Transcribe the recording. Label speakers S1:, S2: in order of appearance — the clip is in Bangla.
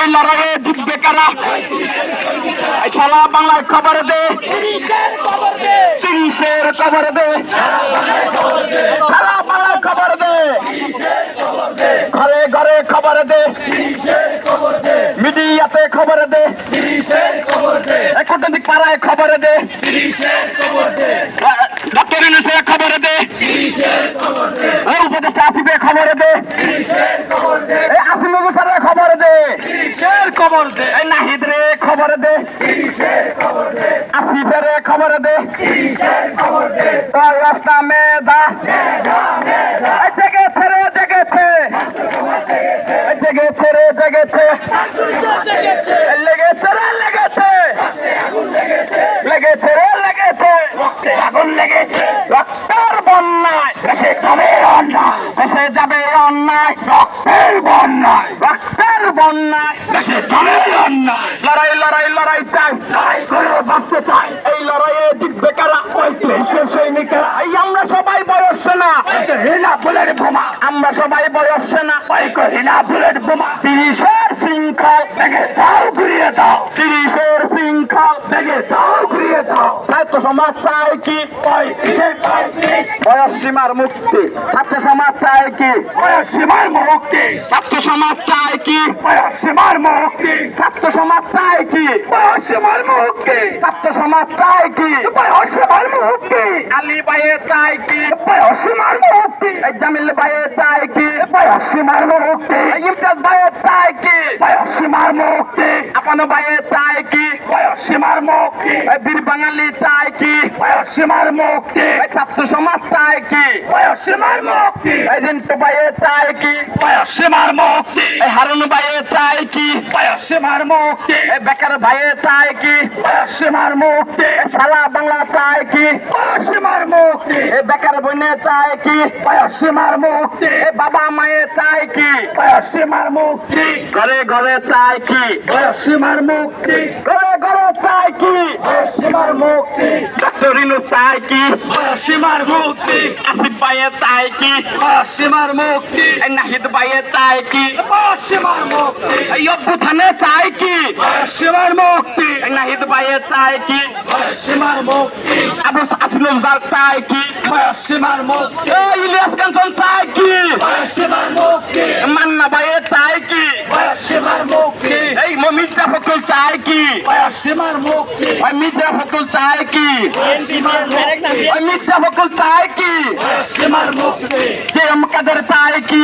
S1: এই লড়াইয়ে জিতবে কারা? এই সারা বাংলায় খবর দে। তিরিশের খবর দে। সারা বাংলায় খবর দে। ঘরে ঘরে খবর দে। মিডিয়াতে খবর দে। কূটনৈতিক পাড়ায় খবর দে। ডক্টর খবর দে ওই উপদেষ্টা আসিবে খবর দে এই আসিমুল স্যারের খবর দে খবর দে। এই নাহিদ রে, খবর দে। আসিফের খবর দে। রাস্তা মেধা। জেগেছে। রে জেগেছে জেগেছে। রে লেগেছে রে লেগেছে। রে, লেগেছে। আগুন লেগেছে। রক্তের বন্যায়। দেশে যাবে অন্যায়। দেশে যাবে অন্যায়। রক্তের বন্যায়। রক্তের বন্যায়। দেশে যাবে অন্যায় লড়াই লড়াই লড়াই চাই। লড়াই করে বাঁচতে চাই। এই লড়াইয়ে জিতবে কারা? ওই দেশের সৈনিকেরা। এই আমরা সবাই বয়স না। হিনা বুলেট বোমা। আমরা সবাই বয়স না। ওই হিনা বুলেট বোমা। তিরিশের শৃঙ্খল ভেঙে দাও ঘুরিয়ে দাও। তিরিশের শৃঙ্খল দাও দাও। ছাত্র সমাজ চায় কি বয়স সীমার মুক্তি ছাত্র সমাজ চায় কি বয়স সীমার মুক্তি ছাত্র সমাজ চায় কি বয়স সীমার মুক্তি ছাত্র সমাজ চায় কি বয়স সীমার মুক্তি ছাত্র সমাজ চায় কি বয়স সীমার মুক্তি আলী ভাইয়ে চায় কি বয়স সীমার মুক্তি জামিল ভাইয়ে চায় কি বয়স সীমার মুক্তি ইমতিয়াজ ভাইয়ে চায় কি বয়স সীমার মুক্তি আপন ভাইয়ে চায় কি সীমার মুক্তি বীর বাঙালি চায় কি সীমার মুক্তি ছাত্র সমাজ চায় কি সীমার মুক্তি রিন্টু ভাইয়ে চায় কি সীমার মুক্তি হারুন ভাইয়ে চায় কি সীমার মুক্তি বেকার ভাইয়ে চায় কি সীমার মুক্তি সারা বাংলা চায় কি সীমার মুক্তি বেকার বইনে চায় কি সীমার মুক্তি বাবা মায়ে চায় কি সীমার মুক্তি ঘরে ঘরে চায় কি সীমার মুক্তি ঘরে চায় কি সীমার মুক্তি। ডক্টর ইনু চায় কি? সীমার মুক্তি। আসিফ ভাইয়ে চায় কি? সীমার মুক্তি। নাহিদ ভাইয়ে চায় কি? সীমার মুক্তি। এই অভ্যুত্থানে চায় কি? সীমার মুক্তি। নাহিদ ভাইয়ে চায় কি? সীমার মুক্তি। আবু আসিনুল জাল চায় কি? সীমার মুক্তি। ইলিয়াস কাঞ্চন চায় কি? সীমার মুক্তি। মান্না ভাইয়ে চায় কি বয়স সীমার মুক্তি এই মির্জা ফখরুল চায় কি? ওই মির্জা ফখরুল চায় কি? ওই মির্জা ফখরুল চায় কি? যে কাদের চায় কি?